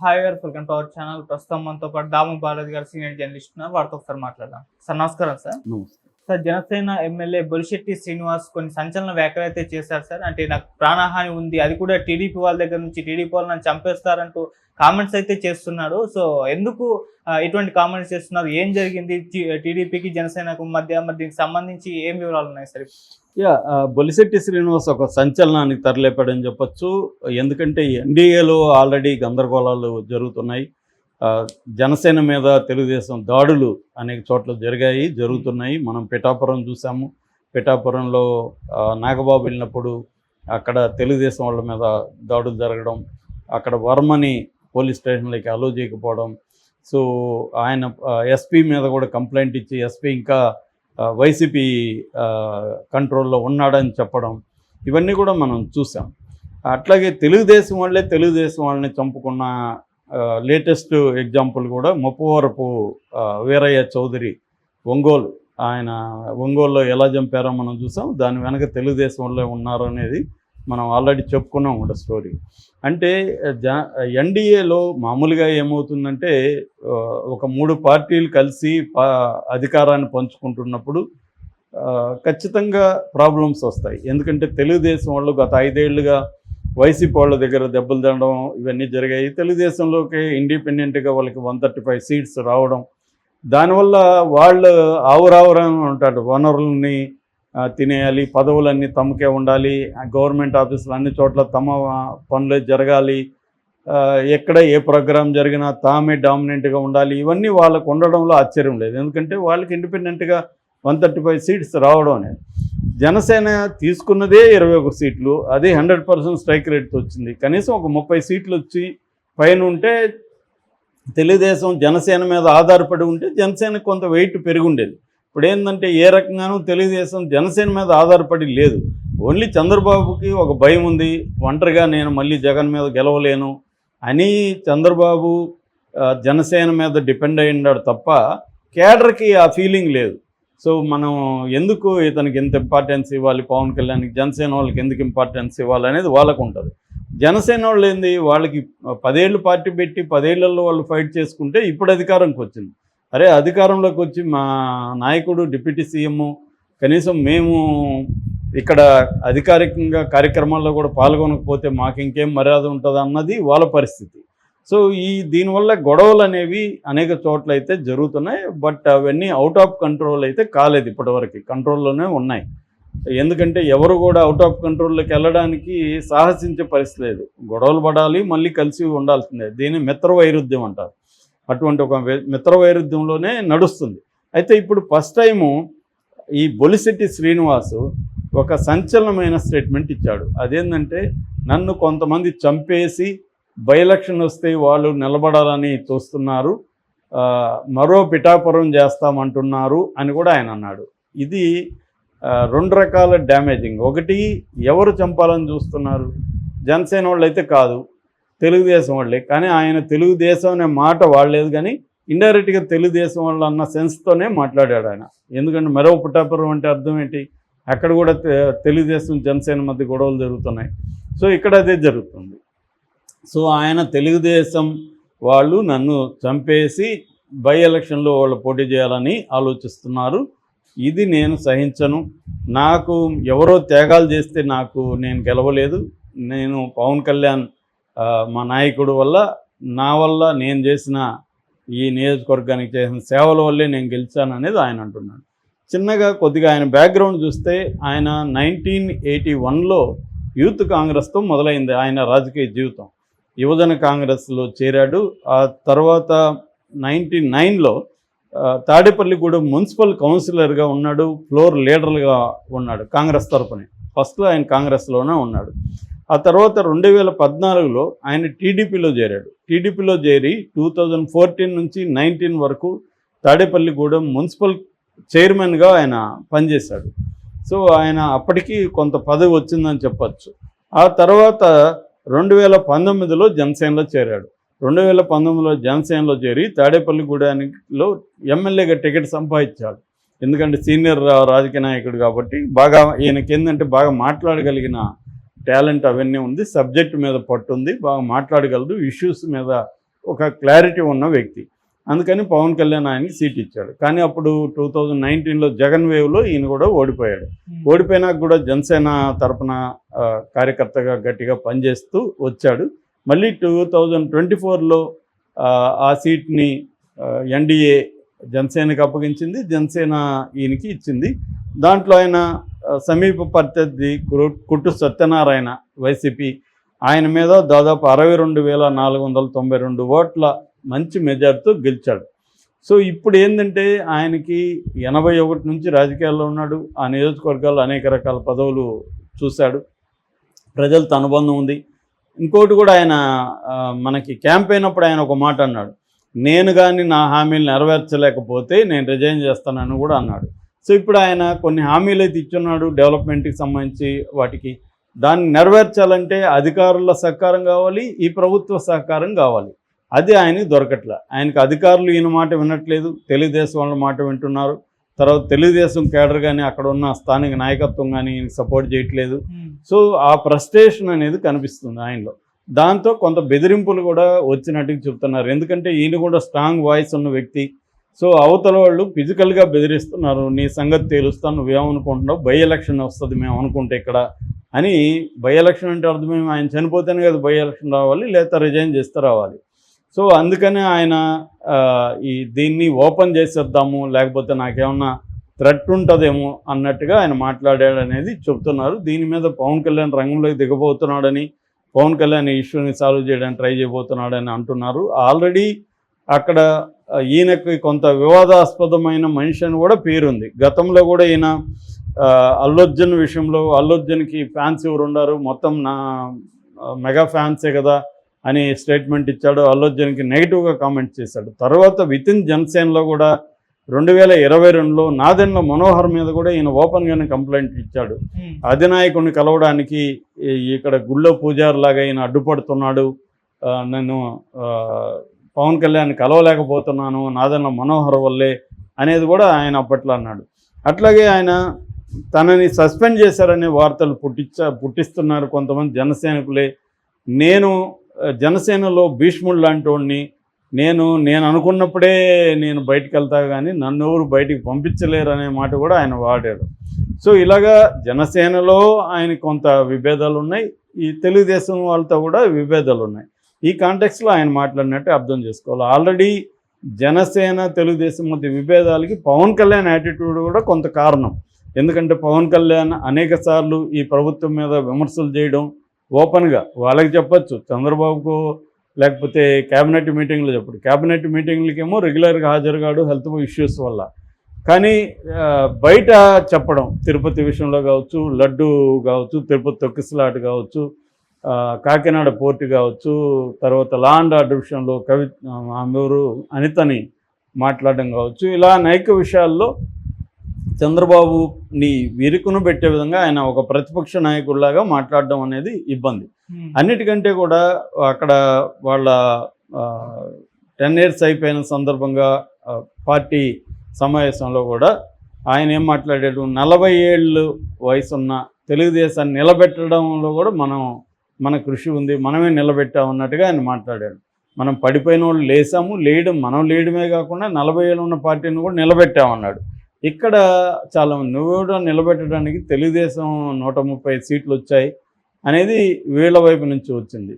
Hi గారు welcome to our channel ప్రస్తుతం మనతో పాటు దాము బాలాజీ గారు సీనియర్ జర్నలిస్ట్ వారితో ఒకసారి మాట్లాడదాం. సార్ నమస్కారం sir. Sir Janasena MLA Bolisetti Srinivas కొన్ని సంచలన వ్యాఖ్యలు అయితే చేశారు సార్. అంటే నాకు ప్రాణహాని ఉంది. అది కూడా టీడీపీ వాళ్ళ దగ్గర నుంచి టీడీపీ వాళ్ళు నన్ను చంపేస్తారంటూ కామెంట్స్ అయితే చేస్తున్నాడు సో ఎందుకు ఇటువంటి కామెంట్స్ చేస్తున్నారు? ఏం జరిగింది? టీడీపీకి జనసేనకు మధ్య మరి దీనికి సంబంధించి ఏం వివరాలు ఉన్నాయి సార్? యా బొలిశెట్టి శ్రీనివాస్ ఒక సంచలనానికి తరలేపాడని చెప్పొచ్చు. ఎందుకంటే ఎన్డీఏలో ఆల్రెడీ గందరగోళాలు జరుగుతున్నాయి. జనసేన మీద తెలుగుదేశం దాడులు అనేక చోట్ల జరిగాయి జరుగుతున్నాయి. మనం పిఠాపురం చూసాము. పిఠాపురంలో నాగబాబు వెళ్ళినప్పుడు అక్కడ తెలుగుదేశం వాళ్ళ మీద దాడులు జరగడం అక్కడ వర్మని పోలీస్ స్టేషన్లోకి అలో చేయకపోవడం. సో ఆయన ఎస్పీ మీద కూడా కంప్లైంట్ ఇచ్చి ఎస్పీ ఇంకా వైసీపీ కంట్రోల్లో ఉన్నాడని చెప్పడం. ఇవన్నీ కూడా మనం చూసాం. అట్లాగే తెలుగుదేశం వాళ్ళే తెలుగుదేశం వాళ్ళని చంపుకున్న లేటెస్ట్ ఎగ్జాంపుల్ కూడా ముప్పవరపు వీరయ్య చౌదరి ఒంగోలు. ఆయన ఒంగోలులో ఎలా చంపారో మనం చూసాం. దాని వెనక తెలుగుదేశం వాళ్ళే ఉన్నారు అనేది మనం ఆల్రెడీ చెప్పుకున్నాం కూడా స్టోరీ అంటే జ ఎన్డీఏలో మామూలుగా ఏమవుతుందంటే ఒక మూడు పార్టీలు కలిసి అధికారాన్ని పంచుకుంటున్నప్పుడు ఖచ్చితంగా ప్రాబ్లమ్స్ వస్తాయి. ఎందుకంటే తెలుగుదేశం వాళ్ళు గత ఐదేళ్ళుగా వైసీపీ వాళ్ళ దగ్గర దెబ్బలు తినడం ఇవన్నీ జరిగాయి. తెలుగుదేశంలోకి ఇండిపెండెంట్గా వాళ్ళకి వన్ థర్టీ ఫైవ్ సీట్స్ రావడం. దానివల్ల వాళ్ళు ఆవురావురని ఉంటాడు వనరుల్ని తినేయాలి పదవులన్నీ తమకే ఉండాలి గవర్నమెంట్ ఆఫీసులు అన్ని చోట్ల తమ పనులే జరగాలి ఎక్కడ ఏ ప్రోగ్రాం జరిగినా తామే డామినెంట్గా ఉండాలి. ఇవన్నీ వాళ్ళకు ఉండడంలో ఆశ్చర్యం లేదు. ఎందుకంటే వాళ్ళకి ఇండిపెండెంట్గా వన్ థర్టీ ఫైవ్ సీట్స్ రావడం అనేది జనసేన తీసుకున్నదే ఇరవై ఒక సీట్లు అదే హండ్రెడ్ పర్సెంట్ స్ట్రైక్ రేట్తో వచ్చింది. కనీసం ఒక ముప్పై సీట్లు వచ్చి పైన ఉంటే తెలుగుదేశం జనసేన మీద ఆధారపడి ఉంటే జనసేన కొంత వెయిట్ పెరిగి ఉండేది ఇప్పుడు ఏంటంటే ఏ రకంగానూ తెలుగుదేశం జనసేన మీద ఆధారపడి లేదు. ఓన్లీ చంద్రబాబుకి ఒక భయం ఉంది ఒంటరిగా నేను మళ్ళీ జగన్ మీద గెలవలేను అని చంద్రబాబు జనసేన మీద డిపెండ్ అయి తప్ప కేడర్కి ఆ ఫీలింగ్ లేదు. సో మనం ఎందుకు ఇతనికి ఎంత ఇంపార్టెన్స్ ఇవ్వాలి? పవన్ కళ్యాణ్కి జనసేన వాళ్ళకి ఎందుకు ఇంపార్టెన్స్ ఇవ్వాలి అనేది వాళ్ళకు ఉంటుంది. జనసేన వాళ్ళు ఏంది? వాళ్ళకి పదేళ్ళు పార్టీ పెట్టి పదేళ్ళలో వాళ్ళు ఫైట్ చేసుకుంటే ఇప్పుడు అధికారంకి వచ్చింది. అరే అధికారంలోకి వచ్చి మా నాయకుడు డిప్యూటీ సీఎం కనీసం మేము ఇక్కడ అధికారికంగా కార్యక్రమాల్లో కూడా పాల్గొనకపోతే మాకు ఇంకేం మర్యాద ఉంటుంది అన్నది వాళ్ళ పరిస్థితి. సో ఈ దీనివల్ల గొడవలు అనేవి అనేక చోట్ల అయితే జరుగుతున్నాయి బట్ అవన్నీ అవుట్ ఆఫ్ కంట్రోల్ అయితే కాలేదు ఇప్పటివరకు. కంట్రోల్లోనే ఉన్నాయి. ఎందుకంటే ఎవరు కూడా అవుట్ ఆఫ్ కంట్రోల్లోకి వెళ్ళడానికి సాహసించే పరిస్థితి లేదు. గొడవలు పడాలి మళ్ళీ కలిసి ఉండాల్సిందే. దీన్ని మిత్ర వైరుధ్యం అంటారు. అటువంటి ఒక మిత్ర వైరుధ్యంలోనే నడుస్తుంది. అయితే ఇప్పుడు ఫస్ట్ టైము ఈ బొలిశెట్టి శ్రీనివాసు ఒక సంచలనమైన స్టేట్మెంట్ ఇచ్చాడు. అదేంటంటే నన్ను కొంతమంది చంపేసి బై ఎలక్షన్ వస్తే వాళ్ళు నిలబడాలని చూస్తున్నారు మరో పిఠాపురం చేస్తామంటున్నారు అని కూడా ఆయన అన్నాడు. ఇది రెండు రకాల డ్యామేజింగ్. ఒకటి ఎవరు చంపాలని చూస్తున్నారు? జనసేన వాళ్ళు అయితే కాదు తెలుగుదేశం వాళ్ళే. కానీ ఆయన తెలుగుదేశం అనే మాట వాడలేదు కానీ ఇండైరెక్ట్గా తెలుగుదేశం వాళ్ళు అన్న సెన్స్తోనే మాట్లాడాడు ఆయన. ఎందుకంటే మరో పుట్టాపురం అంటే అర్థం ఏంటి? అక్కడ కూడా తెలుగుదేశం జనసేన మధ్య గొడవలు జరుగుతున్నాయి. సో ఇక్కడ అదే జరుగుతుంది. సో ఆయన తెలుగుదేశం వాళ్ళు నన్ను చంపేసి బై ఎలక్షన్లో వాళ్ళు పోటీ చేయాలని ఆలోచిస్తున్నారు. ఇది నేను సహించను. నాకు ఎవరో త్యాగాలు చేస్తే నాకు నేను గెలవలేదు. నేను పవన్ కళ్యాణ్ మా నాయకుడు వల్ల నా వల్ల నేను చేసిన ఈ నియోజకవర్గానికి చేసిన సేవల వల్లే నేను గెలిచాను అనేది ఆయన అంటున్నాడు. చిన్నగా కొద్దిగా ఆయన బ్యాక్గ్రౌండ్ చూస్తే ఆయన నైన్టీన్ ఎయిటీ వన్లో యూత్ కాంగ్రెస్తో మొదలైంది ఆయన రాజకీయ జీవితం. యువజన కాంగ్రెస్లో చేరాడు. ఆ తర్వాత నైంటీ నైన్లో తాడేపల్లిగూడెం మున్సిపల్ కౌన్సిలర్గా ఉన్నాడు ఫ్లోర్ లీడర్గా ఉన్నాడు కాంగ్రెస్ తరపునే. ఫస్ట్లో ఆయన కాంగ్రెస్లోనే ఉన్నాడు. ఆ తర్వాత రెండు వేల పద్నాలుగులో ఆయన టీడీపీలో చేరాడు. టీడీపీలో చేరి టూ థౌజండ్ ఫోర్టీన్ నుంచి నైన్టీన్ వరకు తాడేపల్లిగూడెం మున్సిపల్ చైర్మన్గా ఆయన పనిచేశాడు. సో ఆయన అప్పటికి కొంత పదవి వచ్చిందని చెప్పచ్చు. ఆ తర్వాత రెండు వేల పంతొమ్మిదిలో జనసేనలో చేరాడు. రెండు వేల పంతొమ్మిదిలో జనసేనలో చేరి తాడేపల్లిగూడెంలో ఎమ్మెల్యేగా టికెట్ సంపాదించాడు. ఎందుకంటే సీనియర్ రాజకీయ నాయకుడు కాబట్టి బాగా ఈయనకి ఏంటంటే బాగా మాట్లాడగలిగిన టాలెంట్ అవన్నీ ఉంది. సబ్జెక్ట్ మీద పట్టుంది. బాగా మాట్లాడగలడు. ఇష్యూస్ మీద ఒక క్లారిటీ ఉన్న వ్యక్తి. అందుకని పవన్ కళ్యాణ్ ఆయనకి సీట్ ఇచ్చాడు. కానీ అప్పుడు టూ థౌజండ్ నైన్టీన్లో జగన్ వేవ్లో ఈయన కూడా ఓడిపోయాడు. ఓడిపోయినాక కూడా జనసేన తరపున ఆ, కార్యకర్తగా గట్టిగా పనిచేస్తూ వచ్చాడు. మళ్ళీ టూ థౌజండ్ ట్వంటీ ఫోర్లో ఆ సీట్ని ఎన్డీఏ జనసేనకి అప్పగించింది. జనసేన ఈయనకి ఇచ్చింది. దాంట్లో ఆయన సమీప ప్రత్యర్థి కుట్టు సత్యనారాయణ వైసీపీ. ఆయన మీద దాదాపు అరవై రెండు వేల నాలుగు వందల తొంభై రెండు ఓట్ల మంచి మెజార్టీతో గెలిచాడు. సో ఇప్పుడు ఏంటంటే ఆయనకి ఎనభై ఒకటి నుంచి రాజకీయాల్లో ఉన్నాడు. ఆ నియోజకవర్గాల్లో అనేక రకాల పదవులు చూశాడు. ప్రజలతో అనుబంధం ఉంది. ఇంకోటి కూడా ఆయన మనకి క్యాంప్ అయినప్పుడు ఆయన ఒక మాట అన్నాడు. నేను కానీ నా హామీలు నెరవేర్చలేకపోతే నేను రిజైన్ చేస్తానని కూడా అన్నాడు. సో ఇప్పుడు ఆయన కొన్ని హామీలు అయితే ఇచ్చున్నాడు డెవలప్మెంట్కి సంబంధించి వాటికి. దాన్ని నెరవేర్చాలంటే అధికారుల సహకారం కావాలి ఈ ప్రభుత్వ సహకారం కావాలి. అది ఆయనకి దొరకట్లే. ఆయనకి అధికారులు ఈయన మాట వినట్లేదు. తెలుగుదేశం వాళ్ళ మాట వింటున్నారు. తర్వాత తెలుగుదేశం కేడర్ కానీ అక్కడ ఉన్న స్థానిక నాయకత్వం కానీ సపోర్ట్ చేయట్లేదు. సో ఆ ఫ్రస్ట్రేషన్ అనేది కనిపిస్తుంది ఆయనలో. దాంతో కొంత బెదిరింపులు కూడా వచ్చినట్టుగా చెప్తున్నారు. ఎందుకంటే ఈయన కూడా స్ట్రాంగ్ వాయిస్ ఉన్న వ్యక్తి. సో అవతల వాళ్ళు ఫిజికల్గా బెదిరిస్తున్నారు. నీ సంగతి తేలుస్తాను నువ్వేమనుకుంటున్నావు? బై ఎలక్షన్ వస్తుంది మేము అనుకుంటే ఇక్కడ అని బై ఎలక్షన్ అంటే అర్థమేమి? ఆయన చనిపోతేనే కదా బై ఎలక్షన్ రావాలి లేదా రిజైన్ చేస్తే రావాలి. సో అందుకనే ఆయన ఈ దీన్ని ఓపెన్ చేసేద్దాము లేకపోతే నాకేమన్నా థ్రెట్ ఉంటుందేమో అన్నట్టుగా ఆయన మాట్లాడాడనేది చెప్తున్నారు. దీని మీద పవన్ కళ్యాణ్ రంగంలోకి దిగబోతున్నాడని పవన్ కళ్యాణ్ ఈశ్వర్ని ఇష్యూని సాల్వ్ చేయడానికి ట్రై చేయబోతున్నాడని అంటున్నారు. ఆల్రెడీ అక్కడ ఈయనకి కొంత వివాదాస్పదమైన మనిషి అని కూడా పేరుంది. గతంలో కూడా ఈయన ఆ, విషయంలో అల్లర్జున్కి ఫ్యాన్స్ ఎవరు ఉన్నారు మొత్తం నా మెగా ఫ్యాన్సే కదా. అని స్టేట్మెంట్ ఇచ్చాడు. అల్లర్జున్కి నెగిటివ్గా కామెంట్ చేశాడు. తర్వాత విత్ ఇన్ జనసేనలో కూడా రెండు వేల ఇరవై రెండులో నాదెండ్ల మనోహర్ మీద కూడా ఈయన ఓపెన్గానే కంప్లైంట్ ఇచ్చాడు. అధినాయకుడిని కలవడానికి ఇక్కడ గుళ్ళో పూజారిలాగా ఈయన అడ్డుపడుతున్నాడు. ఆ, పవన్ కళ్యాణ్ కలవలేకపోతున్నాను నాదన్న మనోహర్ వల్లే అనేది కూడా ఆయన అప్పట్లో అన్నాడు. అట్లాగే ఆయన తనని సస్పెండ్ చేశారనే వార్తలు పుట్టించ పుట్టిస్తున్నారు కొంతమంది జనసైనికులే. నేను జనసేనలో భీష్ముడు లాంటి వాడిని నేను నేను అనుకున్నప్పుడే నేను బయటికి వెళ్తా కానీ నన్ను ఎవరు బయటికి పంపించలేరు అనే మాట కూడా ఆయన వాడాడు. సో ఇలాగా జనసేనలో ఆయన కొంత విభేదాలు ఉన్నాయి ఈ తెలుగుదేశం వాళ్ళతో కూడా విభేదాలు ఉన్నాయి. ఈ కాంటెక్స్లో ఆయన మాట్లాడినట్టు అర్థం చేసుకోవాలి. ఆల్రెడీ జనసేన తెలుగుదేశం మధ్య విభేదాలకి పవన్ కళ్యాణ్ యాటిట్యూడ్ కూడా కొంత కారణం. ఎందుకంటే పవన్ కళ్యాణ్ అనేక సార్లు ఈ ప్రభుత్వం మీద విమర్శలు చేయడం ఓపెన్గా వాళ్ళకి చెప్పచ్చు. చంద్రబాబుకు లేకపోతే క్యాబినెట్ మీటింగ్లు చెప్పడు క్యాబినెట్ మీటింగ్లకేమో రెగ్యులర్గా హాజరు కాడు హెల్త్ ఇష్యూస్ వల్ల. కానీ బయట చెప్పడం తిరుపతి విషయంలో కావచ్చు లడ్డు కావచ్చు తిరుపతి తొక్కిసలాట కావచ్చు కాకినాడ పోర్టు కావచ్చు తర్వాత లాండ్ ఆర్డర్ విషయంలో కవి ఆమె ఊరు అనితని మాట్లాడడం కావచ్చు. ఇలా అనేక విషయాల్లో చంద్రబాబుని విరుకును పెట్టే విధంగా ఆయన ఒక ప్రతిపక్ష నాయకుడిలాగా మాట్లాడడం అనేది ఇబ్బంది. అన్నిటికంటే కూడా అక్కడ వాళ్ళ టెన్ ఇయర్స్ అయిపోయిన సందర్భంగా పార్టీ సమావేశంలో కూడా ఆయన ఏం మాట్లాడాడు? నలభై ఏళ్ళు వయసున్న తెలుగుదేశాన్ని నిలబెట్టడంలో కూడా మనం మన కృషి ఉంది మనమే నిలబెట్టామన్నట్టుగా ఆయన మాట్లాడాడు. మనం పడిపోయిన వాళ్ళు లేసాము లేయడం మనం లేయడమే కాకుండా నలభై ఏళ్ళు ఉన్న పార్టీని కూడా నిలబెట్టామన్నాడు. ఇక్కడ చాలా నువ్వు నిలబెట్టడానికి తెలుగుదేశం నూట ముప్పై సీట్లు వచ్చాయి అనేది వీళ్ళ వైపు నుంచి వచ్చింది.